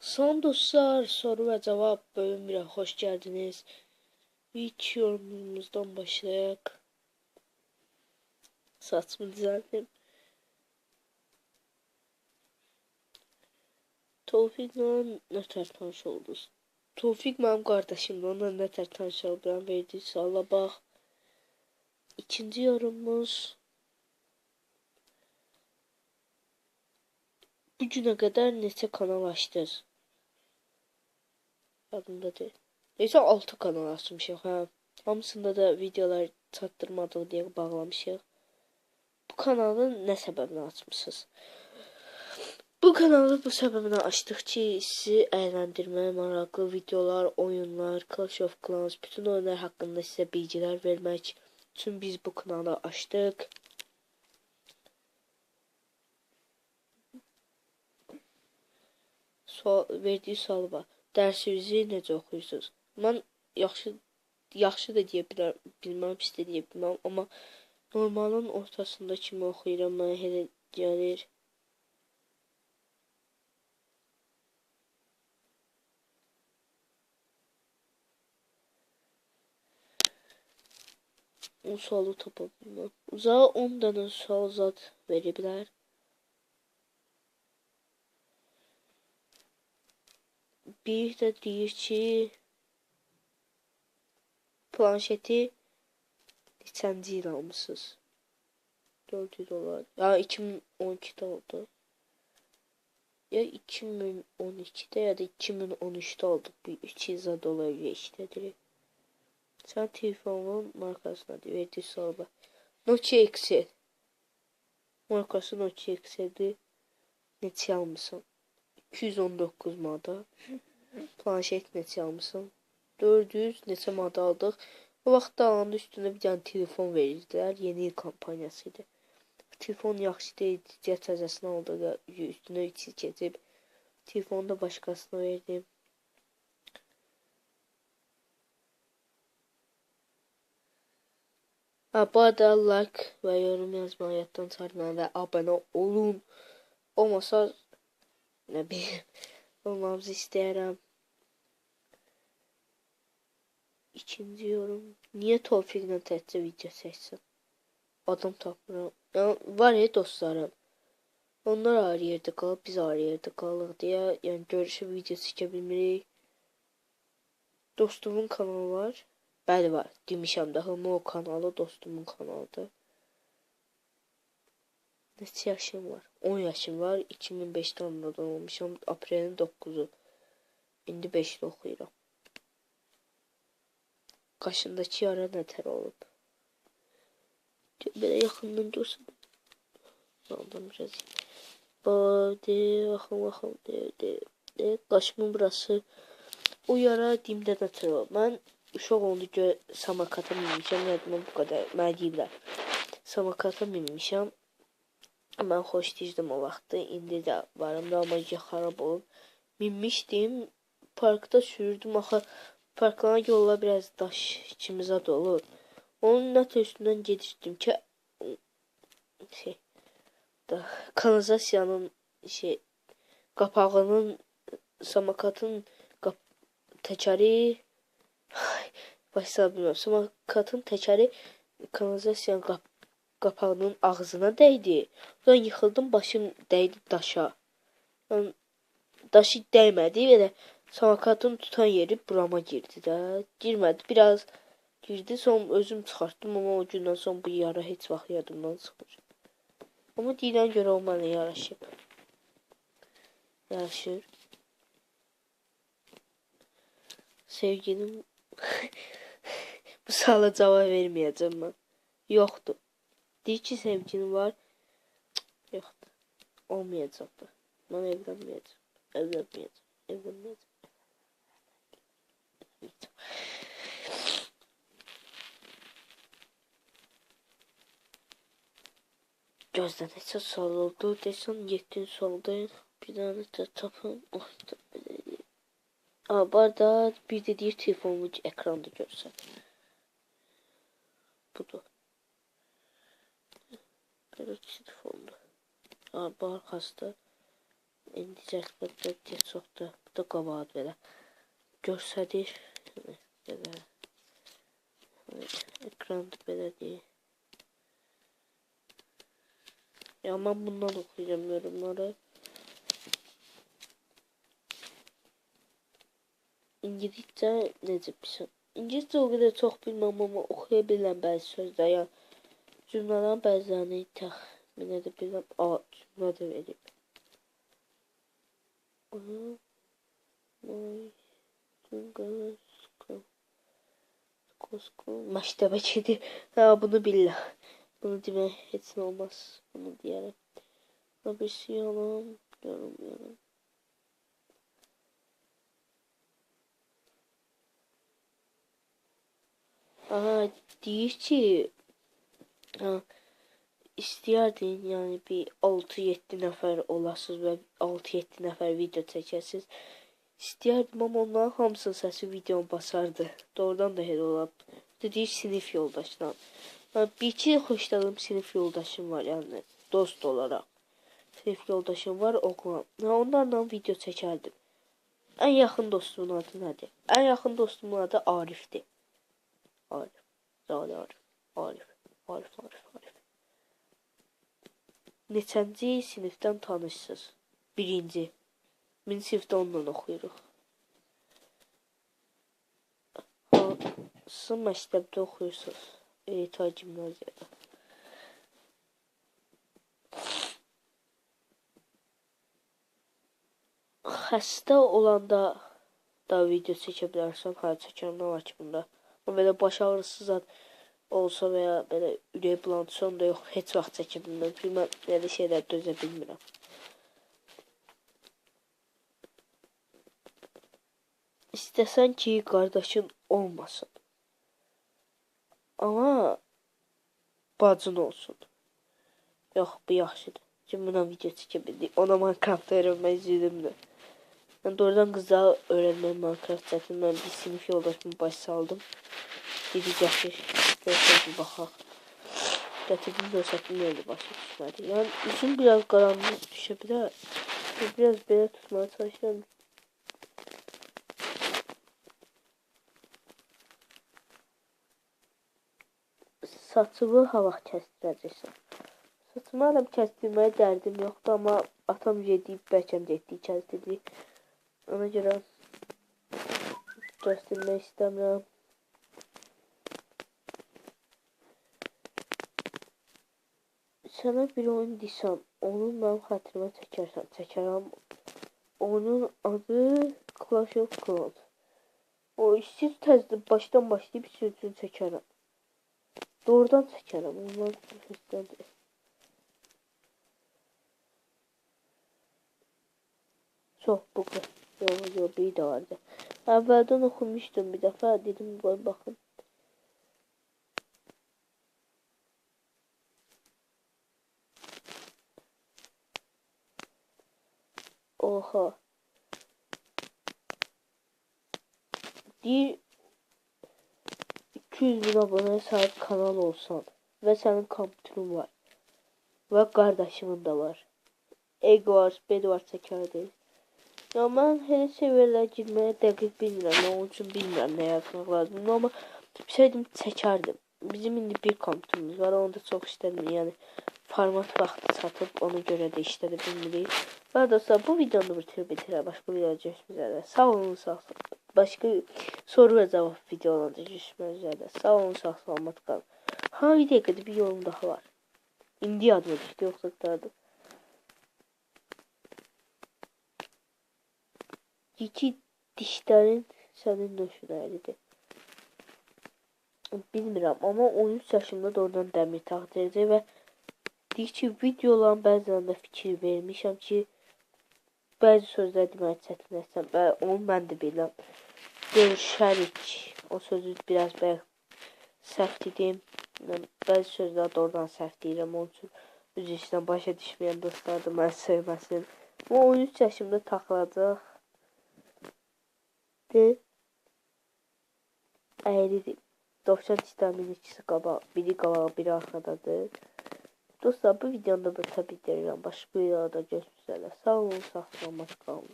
Son dostlar soru ve cevap bölümüne hoş geldiniz. İlk yorumumuzdan başlayak. Saçımı düzelttim. Tevfik'le ne tər tanış oldunuz? Tevfik mənim qardaşımdır. Onunla nə tər tanış oldum verdiyi suala bax. İkinci yorumumuz bu günə qədər neçə kanal açdınız? Yadımda deyil. Neyse 6 kanal açmışıq hə. Hamısında da videolar çatdırmadıq deyə bağlamışıq. Bu kanalı nə səbəblə açmısınız? Bu kanalı bu səbəblə açdıq ki, sizi əyləndirmək, maraqlı videolar, oyunlar, Clash of Clans, bütün oyunlar haqqında sizə bilgilər vermək üçün biz bu kanalı açdıq. Sual, verdiyi sual var. Dərsinizi necə oxuyursunuz? Mən yaxşı yaxşı da deyə bilər, bilməm, pis də deyə bilməm, amma normalın ortasında kimi oxuyuram, mənə elə gəlir. O sualı tapa bilmem. Uzağa 10 dənə sual zad veriblər. Bir də deyir ki, planşeti neçənci il almısınız? 400 dolar. Ya 2012'de oldu. Ya 2012'de ya da 2013'te aldık. Bir 300 dolar işte direkt. Sen telefonun markasına verdiği sorba. Nokia Excel. Markası Nokia Excel'di. Neçə almısan? 219 mada. Planşet neçə almısan? 400 neçə mada aldıq. O vaxt alanda üstünə bir dənə telefon verirdilər. Yeni il kampaniyasıydı. Telefon yaxşı deyildi. Cət təzəsini aldıq. Üstünə 3 il keçib. Telefonu da başqasına verdim. Ha, bu arada like ve yorum yazmayı hayattan sarmayın ve abone olun. Olmasa ne bileyim olmamızı isterim. İkinci yorum. Niye Tevfik'le təhcə video çəksin? Adam tapmıram. Yani var ya dostlarım. Onlar ayrı yerde qalıb, biz ayrı yerde qalıq deyə, yəni görüşüb video çəkə. Dostumun kanalı var. Bəli var. Demişəm də, o kanalı dostumun kanalıdır. Neçə yaşım var? 10 yaşım var. 2005-də anadan olmuşam. Aprelin 9-u. İndi 5-də oxuyuram. Qaşındakı yara nətər olub? Belə yaxından görsün. Aldım biraz. Bade, baxın, baxın, de, de, de. Qaşımın burası o yara dimdə nətər olub? Mən uşaq oldu ki, samakata minmişəm. Yadıma bu qədər. Mənə deyiblər. Samakata minmişəm. Mən xoşlayırdım o vaxtı. İndi də varım da amma xarab olub. Minmişdim. Parkda sürürdüm. Axı parklara yollar biraz daş içimizə dolu. Onun nətə üstündən gedirdim ki şey da kanalizasiyanın şey qapağının samakatın qap təkəri başa bilmirəm. Samakatın təkəri kanalizasiyanın qap qapağının ağzına dəydi. Sonra yıxıldım, başım dəydi daşa. Yəni, daşı dəymədi və də samakatın tutan yeri burama girdi də. Girmədi, biraz girdi, sonra özüm çıxartdım, amma o gündən sonra bu yara heç vaxt yadımdan çıxmır. Amma deyilən görə o mənə yaraşıb. Yaraşır. Sevgilim Bu suala cavab verməyəcəm mən. Yoxdur. Ki, sevgin var. Cık, da. Mən evlənməyəcəm. Evlənməyəcəm. Evlənməyəcəm. Evlənməyəcəm. Gözdən neçə sual oldu? Desən 7 sualda bir dənə də tapım. Oh, Aa, bu arada bir de deyir telefonumu ekranda görsün. Budur. Belə telefondur. Aa, bu arkasında İndi cəsbətdə get çoxdur. Bu da belə. Göstərir. Yəni, belə. Evet, ekranda belə deyil. Ya ben bundan okuyacağım yorumları. İngilizce necə bir şey? İngilizce o kadar çok bilmem ama okuyabilirim bəzi sözlər. Yəni cümlələrin bəzilərini təxmin edə bilirəm. A, cümlə də verib. Məktəbə gedir. Ha, bunu bilirəm. Bunu demək heç nə olmaz. Bunu deyərəm. Bir şey yalan, görmüyorum. Aha deyir ki istəyərdin yəni bir 6-7 nəfər olasınız və 6-7 nəfər video çəkəsiniz. İstəyərdim amma onların hamısının səsi videonu basardı. Doğrudan da elə olar. Dediyi sinif yoldaşla. Ben bir iki hoşladığım sinif yoldaşım var yani dost olarak. Sinif yoldaşım var okula. Onlarla video çekerdim. En yakın dostumun adı nedir? En yakın dostumun adı Arif'ti. Arif. Zali Arif. Arif. Arif, Arif, Arif. Neçənci sinifdən tanışsınız? Birinci. Min sinifdə onunla oxuyuruq. Hansı məktəbdə oxuyursunuz? EYT Gimnaziyada. Xəstə olanda da video çəkə bilərsən. Hə, çəkərəm, nə var ki bunda. O belə baş ağrısı zad olsa və ya belə ürək bulantısı onda yox, heç vaxt çəkə bilməm. Mən belə şeylər dözə bilmirəm. İstəsən ki, qardaşın olmasın. Ama bacın olsun. Yok bu yaxşıdır. Şimdi buna video çekebildik. Ona Minecraft öğrenme üzüldümdü. Ben doğrudan kızlar öğrenmeye Minecraft çekim. Ben bir sinif yoldaşımı baş saldım. Dedi gətir. Görsək bir baxaq. Gətirdim görsətim öyle başa düşmədi. Yani üzüm biraz qaranlıq düşə bilər. Biraz belə tutmaya çalışıyorum. saçımı ha vaxt kəsdirəcəksən. Saçımı hələm kəsdirməyə dərdim yoxdur, amma atam gedib, bəlkəm getdik, kəsdirdi. Ona görə kəsdirmək istəmirəm. Sənə bir oyun desəm, onu mənim xətrimə çəkərsən, çəkərəm. Onun adı Clash of Clans. O işsiz təzdə başdan başlayıb sürücünü çəkərəm. Doğrudan çekerim. Onlar seslendi. Çok bu Yok yok bir de vardı. Evvelden okumuştum bir defa dedim koy bakın. Oha. Bir 200 bin aboneye sahip kanal olsan ve senin kompütürün var ve kardeşimin de var. Edwards, Bedwards çəkərdik. Ya mən hele seviyelər girməyə dəqiq bilmirəm. Nə üçün bilmirəm nə yazmaq lazımdır. Amma bilsəydim çəkərdim. Bizim indi bir kompüterimiz var. Onu da çox istədim. Yəni format vaxtı çatıb ona görə də işlədə bilmirik. Və dostlar bu videonu bitirib bitirə. Başqa videoda görüşmək üzrə. Sağ olun, sağ olun. Başka soru ve cevap videolarında görüşmek üzere. Sağ olun sağ selamat kalın. Ha bir dakika bir yorum daha var. İndi adı düştü yoksa derdim. İki dişlerin senin eridi. Bilmirəm, ama 13 yaşımda da oradan dəmir taxtırdı və deyir ki, videoların bəzilərində fikir vermişəm ki, bəzi sözlər deməyə çətinləşsəm və onu mən də bilirəm. Görüşərik. O sözü biraz bəlkə səhv dedim. Bəzi sözlər doğrudan səhv deyirəm. Onun üçün öz işinə başa düşməyən dostlar da məni sevməsin. Bu 13 yaşımda taxılacaq. De. Əyridir. 90 dişlərimin ikisi qabaq, biri qabaq, biri arxadadır. Dostlar bu videoda da tabii ki başka videoda görüşmek üzere. Sağ olun, olun, kalın.